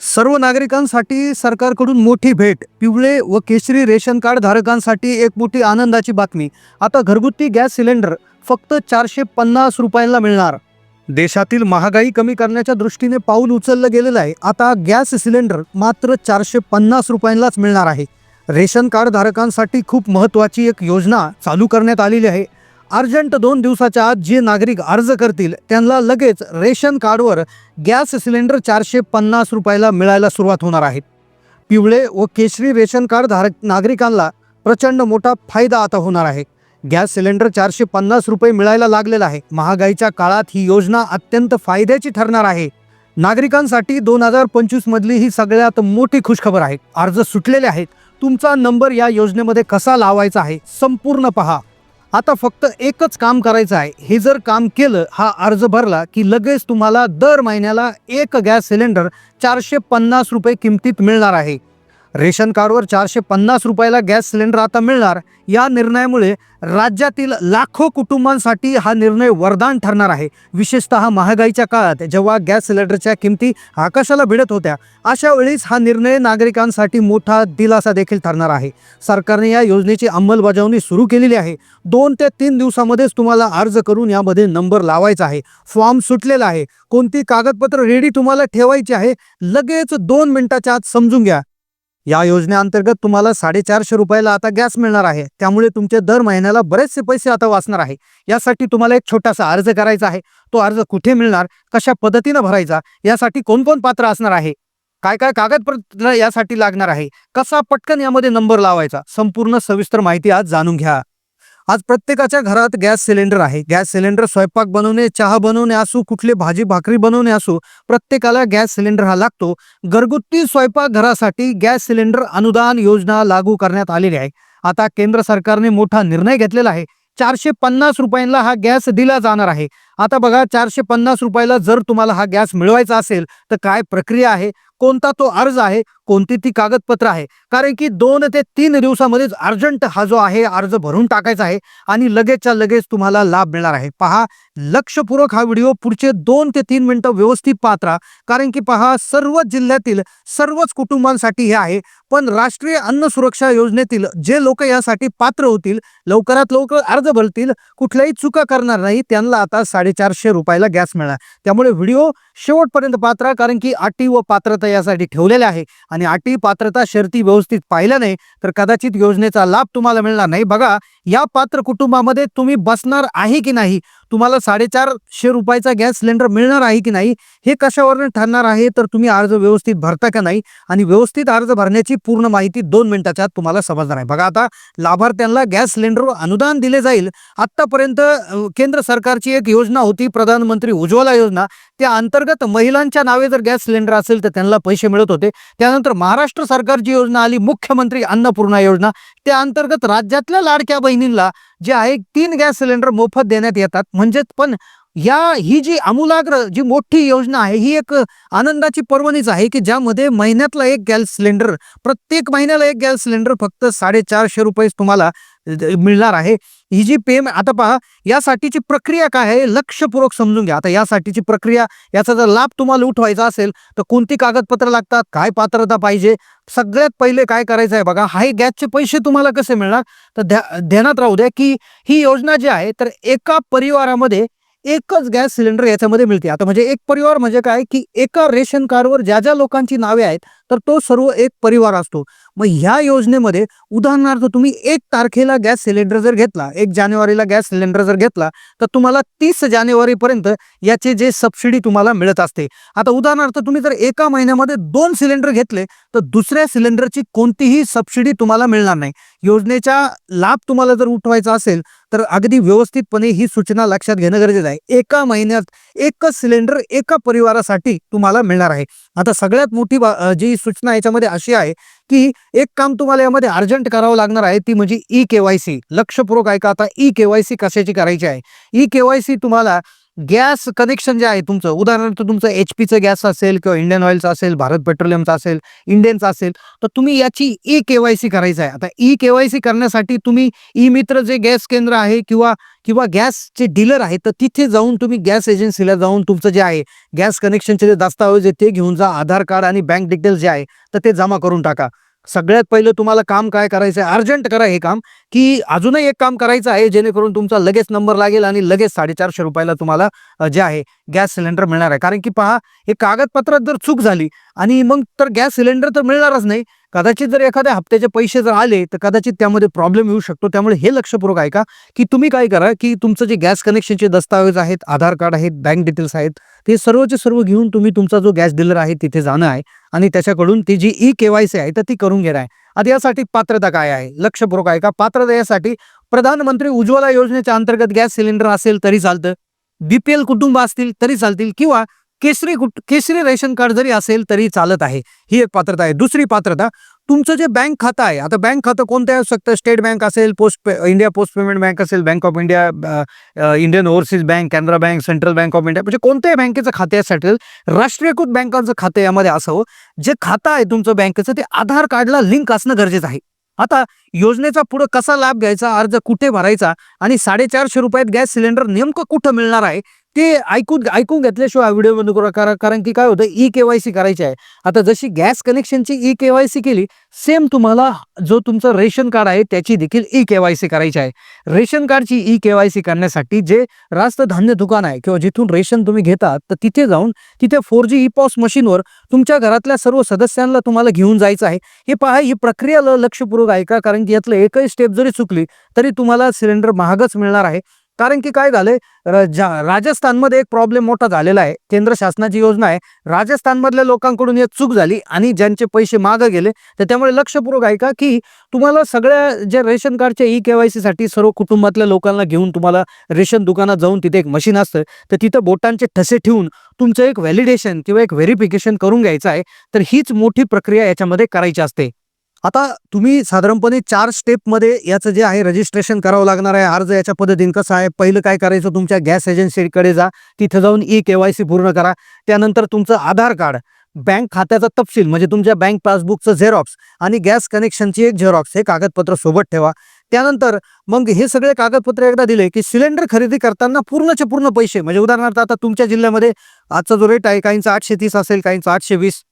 सर्व नागरिकांसाठी सरकारकडून मोठी भेट पिवळे व केशरी रेशन कार्ड धारकांसाठी एक मोठी आनंदाची बातमी. आता घरगुती गॅस सिलेंडर फक्त चारशे पन्नास रुपयांना मिळणार. देशातील महागाई कमी करण्याच्या दृष्टीने पाऊल उचललं गेलेलं आहे. आता गॅस सिलेंडर मात्र चारशे पन्नास रुपयांनाच मिळणार आहे. रेशन कार्ड धारकांसाठी खूप महत्त्वाची एक योजना चालू करण्यात आलेली आहे. अर्जंट दोन दिवसाच्या आत जे नागरिक अर्ज करतील त्यांना लगेच रेशन कार्डवर गॅस सिलेंडर चारशे पन्नास रुपयाला मिळायला सुरुवात होणार आहे. पिवळे व केशरी रेशन कार्ड धारक नागरिकांना प्रचंड मोठा फायदा आता होणार आहे. गॅस सिलेंडर चारशे पन्नास रुपये मिळायला लागलेला आहे. महागाईच्या काळात ही योजना अत्यंत फायद्याची ठरणार आहे. नागरिकांसाठी दोन हजार पंचवीसमधली ही सगळ्यात मोठी खुशखबर आहे. अर्ज सुटलेले आहेत. तुमचा नंबर या योजनेमध्ये कसा लावायचा आहे संपूर्ण पहा. आता फक्त एकच काम करायचं आहे. हे जर काम केलं हा अर्ज भरला की लगेच तुम्हाला दर महिन्याला एक गॅस सिलेंडर चारशे पन्नास रुपये किमतीत मिळणार आहे. रेशन कार्डवर चारशे पन्नास रुपयाला गॅस सिलेंडर आता मिळणार. या निर्णयामुळे राज्यातील लाखो कुटुंबांसाठी हा निर्णय वरदान ठरणार आहे. विशेषतः महागाईच्या काळात जेव्हा गॅस सिलेंडरच्या किमती आकाशाला भिडत होत्या अशा वेळीच हा निर्णय नागरिकांसाठी मोठा दिलासा देखील ठरणार आहे. सरकारने या योजनेची अंमलबजावणी सुरू केलेली आहे. दोन ते तीन दिवसामध्येच तुम्हाला अर्ज करून यामध्ये नंबर लावायचा आहे. फॉर्म सुटलेला आहे. कोणती कागदपत्र रेडी तुम्हाला ठेवायची आहे लगेच दोन मिनिटाच्या आत समजून घ्या. या योजनेअंतर्गत तुम्हाला साडेचारशे रुपयाला आता गॅस मिळणार आहे. त्यामुळे तुमचे दर महिन्याला बरेचसे पैसे आता वाचणार आहे. यासाठी तुम्हाला एक छोटासा अर्ज करायचा आहे. तो अर्ज कुठे मिळणार कशा पद्धतीनं भरायचा यासाठी कोणकोण पात्र असणार आहे काय काय कागदपत्र यासाठी लागणार आहे कसा पटकन यामध्ये नंबर लावायचा संपूर्ण सविस्तर माहिती आज जाणून घ्या. आज प्रत्येकाच्या घरात गॅस सिलेंडर आहे. गॅस सिलेंडर स्वयंपाक बनवणे चहा बनवणे असो कुठले भाजी भाकरी बनवणे असो प्रत्येकाला गॅस सिलेंडर हा लागतो. घरगुती स्वयंपाकघरासाठी गॅस सिलेंडर अनुदान योजना लागू करण्यात आलेली आहे. आता केंद्र सरकारने मोठा निर्णय घेतलेला आहे. चारशे पन्नास रुपयांना हा गॅस दिला जाणार आहे. आता बघा चारशे पन्नास रुपयाला जर तुम्हाला हा गॅस मिळवायचा असेल तर काय प्रक्रिया आहे? कोणता तो अर्ज आहे कोणती ती कागदपत्र आहे? कारण की दोन ते तीन दिवसामध्येच अर्जंट हा जो आहे अर्ज भरून टाकायचा आहे आणि लगेचच्या लगेच तुम्हाला लाभ मिळणार आहे. पहा लक्षपूर्वक हा व्हिडिओ पुढचे दोन ते तीन मिनिटं व्यवस्थित पात्रा कारण की पहा सर्व जिल्ह्यातील सर्वच कुटुंबांसाठी हे आहे. पण राष्ट्रीय अन्न सुरक्षा योजनेतील जे लोक यासाठी पात्र होतील लवकरात लवकर अर्ज भरतील कुठल्याही चुका करणार नाही त्यांना आता साडेचारशे रुपयाला गॅस मिळणार. त्यामुळे व्हिडिओ शेवटपर्यंत पात्रा कारण की अटी व पात्रता यासाठी ठेवलेल्या आहे. आणि अटी पात्रता शर्ती व्यवस्थित पाहिल्या नाही तर कदाचित योजनेचा लाभ तुम्हाला मिळणार नाही. बघा या पात्र कुटुंबामध्ये तुम्ही बसणार आहे की नाही? तुम्हाला साडेचारशे रुपयाचा गॅस सिलेंडर मिळणार आहे की नाही हे कशावरून ठरणार आहे तर तुम्ही अर्ज व्यवस्थित भरता का नाही? आणि व्यवस्थित अर्ज भरण्याची पूर्ण माहिती दोन मिनिटाच्या आत तुम्हाला समजणार आहे. बघा आता लाभार्थ्यांना गॅस सिलेंडरवर अनुदान दिले जाईल. आत्तापर्यंत केंद्र सरकारची एक योजना होती प्रधानमंत्री उज्ज्वला योजना. त्या अंतर्गत महिलांच्या नावे जर गॅस सिलेंडर असेल तर त्यांना पैसे मिळत होते. त्यानंतर महाराष्ट्र सरकारची योजना आली मुख्यमंत्री अन्नपूर्णा योजना. त्या अंतर्गत राज्यातल्या लाडक्या बहिणींना जे आहे तीन गॅस सिलेंडर मोफत देण्यात येतात. म्हणजेच पण या ही जी आमूलाग्र जी मोठी योजना आहे ही एक आनंदाची पर्वणीच आहे की ज्यामध्ये महिन्यातला एक गॅस सिलेंडर प्रत्येक महिन्याला एक गॅस सिलेंडर फक्त साडेचारशे रुपये तुम्हाला मिळणार आहे. ही जी पेम आता पहा यासाठीची प्रक्रिया काय आहे? लक्षपूर्वक समजून घ्या. आता यासाठीची प्रक्रिया याचा जर लाभ तुम्हाला उठवायचा असेल तर कोणती कागदपत्र लागतात? काय पात्रता पाहिजे? सगळ्यात पहिले काय करायचं आहे बघा हाय गॅसचे पैसे तुम्हाला कसे मिळणार? तर ध्या ध्यानात राहू द्या की ही योजना जी आहे तर एका परिवारामध्ये एकच गॅस सिलेंडर याच्यामध्ये मिळते. आता म्हणजे एक परिवार म्हणजे काय? की एका रेशन कार्डवर ज्या ज्या लोकांची नावे आहेत तर तो सर्व एक परिवार असतो. मग ह्या योजनेमध्ये उदाहरणार्थ तुम्ही एक तारखेला गॅस सिलेंडर जर घेतला एक जानेवारीला गॅस सिलेंडर जर घेतला तर तुम्हाला तीस जानेवारीपर्यंत याचे जे सबसिडी तुम्हाला मिळत असते. आता उदाहरणार्थ तुम्ही जर एका महिन्यामध्ये दोन सिलेंडर घेतले तर दुसऱ्या सिलेंडरची कोणतीही सबसिडी तुम्हाला मिळणार नाही. योजनेचा लाभ तुम्हाला जर उठवायचा असेल तर अगदी व्यवस्थितपणे ही सूचना लक्षात घेणं गरजेचं आहे. एका महिन्यात एकच सिलेंडर एका परिवारासाठी तुम्हाला मिळणार आहे. आता सगळ्यात मोठी बा- जी सूचना याच्यामध्ये अशी आहे की एक काम तुम्हाला यामध्ये अर्जंट करावं लागणार आहे ती म्हणजे ई के वाय सी. लक्षपूर्वक ऐका आता ई के वाय सी कशाची करायची आहे? ई के वाय सी तुम्हाला गॅस कनेक्शन जे आहे तुमचं उदाहरणार्थ तुमचं एच पीचं गॅस असेल किंवा इंडियन ऑइलचं असेल भारत पेट्रोलियमचं असेल इंडियनचं असेल तर तुम्ही याची ई के वाय सी करायचं आहे. आता ई के वाय सी करण्यासाठी तुम्ही ई मित्र जे गॅस केंद्र आहे किंवा किंवा गॅसचे डीलर आहे तर तिथे जाऊन तुम्ही गॅस एजन्सीला जाऊन तुमचं जे आहे गॅस कनेक्शनचे जे दस्तावेज आहे ते घेऊन जा आधार कार्ड आणि बँक डिटेल्स जे आहे तर ते जमा करून टाका. सगळ्यात पहिलं तुम्हाला काम काय करायचं आहे अर्जंट करा हे काम की अजूनही एक काम करायचं आहे जेणेकरून तुमचा लगेच नंबर लागेल आणि लगेच साडेचारशे रुपयाला तुम्हाला जे आहे गॅस सिलेंडर मिळणार आहे. कारण की पहा हे कागदपत्रात जर चूक झाली आणि मग तर गॅस सिलेंडर तर मिळणारच नाही कदाचित जर एखाद्या हप्त्याचे पैसे जर आले तर कदाचित त्यामध्ये प्रॉब्लेम येऊ शकतो. त्यामुळे हे लक्षपूर्वक ऐका की तुम्ही काय करा की तुमचं जे गॅस कनेक्शनचे दस्तावेज आहेत आधार कार्ड आहेत बँक डिटेल्स आहेत ते सर्वचे सर्व घेऊन तुम्ही तुमचा जो गॅस डीलर आहे तिथे जाणं आहे आणि त्याच्याकडून ती जी ई के वाय सी आहे तर ती करून घेणं आहे. आता यासाठी पात्रता काय आहे? लक्षपूर्वक ऐका पात्रता यासाठी प्रधानमंत्री उज्ज्वला योजनेच्या अंतर्गत गॅस सिलेंडर असेल तरी चालतं बीपीएल कुटुंब असतील तरी चालतील किंवा केसरी कुट केसरी रेशन कार्ड जरी असेल तरी चालत आहे. ही एक पात्रता आहे. दुसरी पात्रता तुमचं जे बँक खातं आहे आता बँक खातं कोणतं असू शकतं स्टेट बँक असेल Post Pay India Post Payment Bank असेल Bank of India Indian Overseas Bank Canara Bank Central Bank of India म्हणजे कोणत्याही बँकेचं खाते असेल राष्ट्रीयकृत बँकांचं खाते यामध्ये असावं हो, जे खातं आहे तुमचं बँकेचं ते आधार कार्डला लिंक असणं गरजेचं आहे. आता योजनेचा पुढे कसा लाभ घ्यायचा अर्ज कुठे भरायचा आणि साडेचारशे रुपयात गॅस सिलेंडर नेमकं कुठं मिळणार आहे ते ऐकून ऐकून घेतल्याशिवाय व्हिडिओ बंद करा कारण कारण की काय होतं ई के वाय सी करायची आहे. आता जशी गॅस कनेक्शनची ई के वाय सी केली सेम तुम्हाला जो तुमचं रेशन कार्ड आहे त्याची देखील ई के वाय सी करायची आहे. रेशन कार्डची ई के वाय सी करण्यासाठी जे रास्त धान्य दुकान आहे किंवा जिथून रेशन तुम्ही घेतात तर तिथे जाऊन तिथे फोर जी ई पॉस मशीनवर तुमच्या घरातल्या सर्व सदस्यांना तुम्हाला घेऊन जायचं आहे. हे पहा ही प्रक्रिया ल- लक्षपूर्वक ऐका. कारण की यातलं एकही स्टेप जरी चुकली तरी तुम्हाला सिलेंडर महागच मिळणार आहे. कारण की काय झालंय? र- राजस्थानमध्ये एक प्रॉब्लेम मोठा झालेला आहे. केंद्र शासनाची योजना आहे. राजस्थानमधल्या लोकांकडून एक चूक झाली आणि ज्यांचे पैसे मागं गेले तर त्यामुळे लक्षपूर्वक ऐका की तुम्हाला सगळ्या जे रेशन कार्डच्या ई के वायसाठी सर्व कुटुंबातल्या लोकांना घेऊन तुम्हाला रेशन दुकानात जाऊन तिथे एक मशीन असतं. तर तिथं बोटांचे ठसे ठेवून तुमचं एक व्हॅलिडेशन किंवा एक व्हेरिफिकेशन करून घ्यायचं आहे. तर हीच मोठी प्रक्रिया याच्यामध्ये करायची असते. आता तुम्ही साधारणपणे चार स्टेपमध्ये याचं जे आहे रजिस्ट्रेशन करावं लागणार आहे. अर्ज याच्या पद्धतीनं कसं आहे? पहिलं काय करायचं? तुमच्या गॅस एजन्सीकडे जा. तिथं जाऊन ई के वाय सी पूर्ण करा. त्यानंतर तुमचं आधार कार्ड बँक खात्याचा तपशील म्हणजे तुमच्या बँक पासबुकचं झेरॉक्स आणि गॅस कनेक्शनची एक झेरॉक्स हे कागदपत्र सोबत ठेवा. त्यानंतर मग हे सगळे कागदपत्र एकदा दिले की सिलेंडर खरेदी करताना पूर्णचे पूर्ण पैसे म्हणजे उदाहरणार्थ आता तुमच्या जिल्ह्यामध्ये आजचा जो रेट आहे काहींचा आठशे तीस असेल काहींचा आठशे वीस.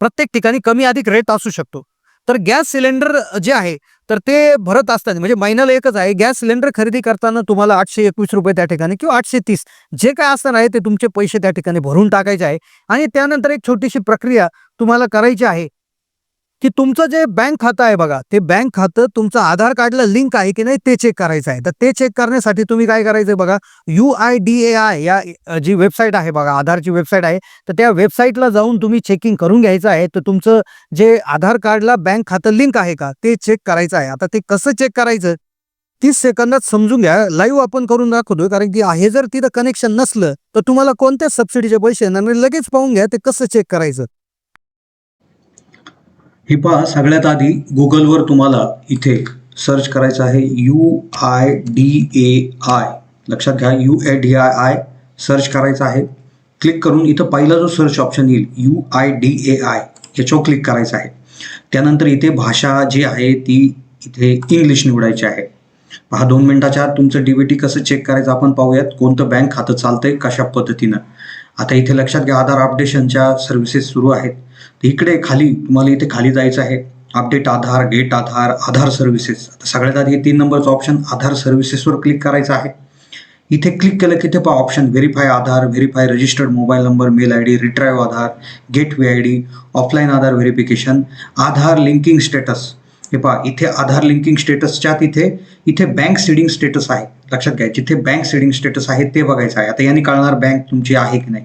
प्रत्येक ठिकाणी कमी अधिक रेट असू शकतो. तर गॅस सिलेंडर जे आहे तर ते भरत असताना म्हणजे महिन्याला एकच आहे गॅस सिलेंडर खरेदी करताना तुम्हाला आठशे एकवीस रुपये त्या ठिकाणी किंवा आठशे तीस जे काय असणार आहे ते तुमचे पैसे त्या ठिकाणी भरून टाकायचे आहे. आणि त्यानंतर एक छोटीशी प्रक्रिया तुम्हाला करायची आहे. की तुमचं जे बँक खातं आहे बघा ते बँक खातं तुमचं आधार कार्डला लिंक आहे की नाही ते चेक करायचं आहे. तर ते चेक करण्यासाठी तुम्ही काय करायचं बघा U I D A I या जी वेबसाईट आहे बघा आधारची वेबसाईट आहे तर त्या वेबसाईटला जाऊन तुम्ही चेकिंग करून घ्यायचं आहे. तर तुमचं जे आधार कार्डला बँक खातं लिंक आहे का ते चेक करायचं आहे. आता ते कसं चेक करायचं? तीस सेकंदात समजून घ्या. लाईव्ह आपण करून दाखवतोय कारण की हे जर तिथं कनेक्शन नसलं तर तुम्हाला कोणत्याच सबसिडीचे पैसे येणार नाही? लगेच पाहून घ्या ते कसं चेक करायचं? हे पहा सगळ्यात आधी गुगलवर तुम्हाला इथे सर्च करायचं आहे U I D A I. लक्षात घ्या U A D I I search करायचं आहे. क्लिक करून इथं पहिला जो सर्च ऑप्शन येईल U I D A I याच्यावर क्लिक करायचं आहे. त्यानंतर इथे भाषा जी आहे ती इथे इंग्लिश निवडायची आहे. पहा दोन मिनिटाच्या आत तुमचं डीबीटी कसं चेक करायचं आपण पाहूयात. कोणतं बँक खातं चालतंय कशा पद्धतीनं? आता इथे लक्षात घ्या आधार अपडेशनच्या सर्व्हिसेस सुरू आहेत. इकडे खाली तुम्हाला इथे खाली जायचं आहे. Update Aadhaar get Aadhaar Aadhaar services सगळ्यात आधी तीन नंबरचं ऑप्शन आधार सर्व्हिसेसवर क्लिक करायचं आहे. इथे क्लिक केलं की ते पहा option verify Aadhaar verify registered mobile number mail I D retrieve Aadhaar get way I D offline Aadhaar verification Aadhaar linking status हे पहा इथे आधार लिंकिंग स्टेटसच्या तिथे इथे बँक सीडिंग स्टेटस आहे. लक्षात घ्या जिथे बँक सीडिंग स्टेटस आहे ते बघायचं आहे. आता यांनी कळणार बँक तुमची आहे की नाही.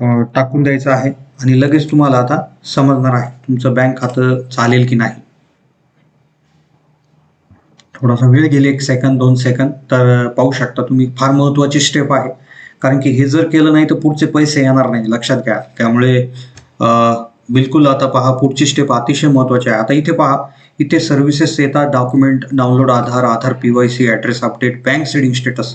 टाकून द्यायचं आहे. आणि लगेच तुम्हाला आता समजणार आहे तुमचं बँक खातं चालेल की नाही. थोडासा वेळ गेले एक सेकंद दोन सेकंद तर पाहू शकता तुम्ही फार महत्त्वाची स्टेप आहे. कारण की हे जर केलं नाही तर पुढचे पैसे येणार नाही लक्षात घ्या. त्यामुळे बिलकुल आता पहा पुढची स्टेप अतिशय महत्त्वाची आहे. आता इथे पहा इथे सर्व्हिसेस येतात document download Aadhaar Aadhaar P Y C address update bank seeding status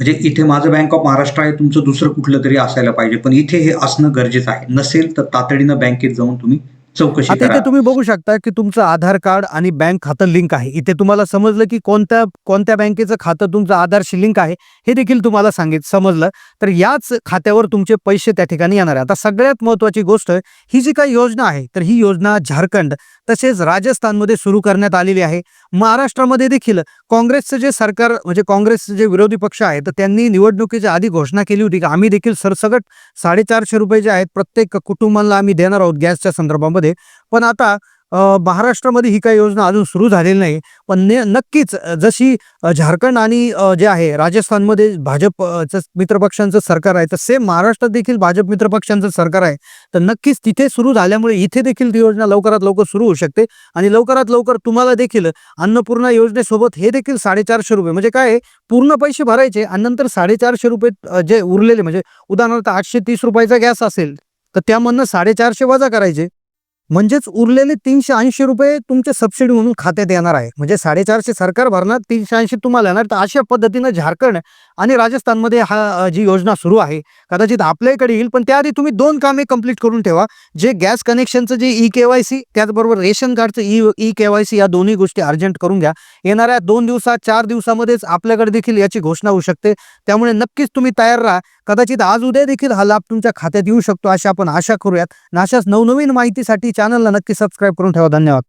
म्हणजे इथे माझं बँक ऑफ महाराष्ट्र आहे तुमचं दुसरं कुठलं तरी असायला पाहिजे पण इथे हे असणं गरजेचं आहे. नसेल तर तातडीनं बँकेत जाऊन तुम्ही चौकशी आता इथे तुम्ही बघू शकता की तुमचं आधार कार्ड आणि बँक खातं लिंक आहे. इथे तुम्हाला समजलं की कोणत्या कोणत्या बँकेचं खातं तुमचं आधारशी लिंक आहे हे देखील तुम्हाला सांगित समजलं. तर याच खात्यावर तुमचे पैसे त्या ठिकाणी येणार आहे. आता सगळ्यात महत्त्वाची गोष्ट ही जी काही योजना आहे तर ही योजना झारखंड तसेच राजस्थानमध्ये सुरू करण्यात आलेली आहे. महाराष्ट्रामध्ये देखील काँग्रेसचं जे सरकार म्हणजे काँग्रेसचे जे विरोधी पक्ष आहे तर त्यांनी निवडणुकीच्या आधी घोषणा केली होती की आम्ही देखील सरसकट साडेचारशे रुपये जे आहेत प्रत्येक कुटुंबाला आम्ही देणार आहोत गॅसच्या संदर्भामध्ये. पण आता महाराष्ट्रामध्ये ही काही योजना अजून सुरू झालेली नाही. पण ने नक्कीच जशी झारखंड आणि जे आहे राजस्थानमध्ये भाजपचं मित्रपक्षांचं सरकार आहे तर सेम महाराष्ट्रात देखील भाजप मित्रपक्षांचं सरकार आहे. तर नक्कीच तिथे सुरू झाल्यामुळे इथे देखील ती योजना लवकरात लवकर सुरू होऊ शकते. आणि लवकरात लवकर तुम्हाला देखील अन्नपूर्णा योजनेसोबत हे देखील साडेचारशे रुपये म्हणजे काय आहे, पूर्ण पैसे भरायचे आणि नंतर साडेचारशे रुपये जे उरलेले म्हणजे उदाहरणार्थ आठशे तीस रुपयाचा गॅस असेल तर त्यामधनं साडेचारशे वजा करायचे. म्हणजेच उरलेले तीनशे ऐंशी रुपये तुमच्या सबसिडी म्हणून खात्यात येणार आहे. म्हणजे साडेचारशे सरकार भरणार तीनशे ऐंशी तुम्हाला येणार. तर अशा पद्धतीनं झारखंड आणि राजस्थानमध्ये हा जी योजना सुरू आहे कदाचित आपल्याकडे येईल पण त्याआधी तुम्ही दोन कामे कंप्लीट करून ठेवा. जे गॅस कनेक्शनचं जे ई के वाय सी त्याचबरोबर रेशन कार्डचं E E K Y C या दोन्ही गोष्टी अर्जंट करून घ्या. येणाऱ्या दोन दिवसात चार दिवसामध्येच आपल्याकडे देखील याची घोषणा होऊ शकते. त्यामुळे नक्कीच तुम्ही तयार राहा. कदाचित आज उद्या देखील हा लाभ तुमच्या खात्यात येऊ शकतो अशी आपण आशा करूयात. आणि अशाच नवनवीन माहितीसाठी चॅनलला नक्की सबस्क्राईब करून ठेवा. धन्यवाद.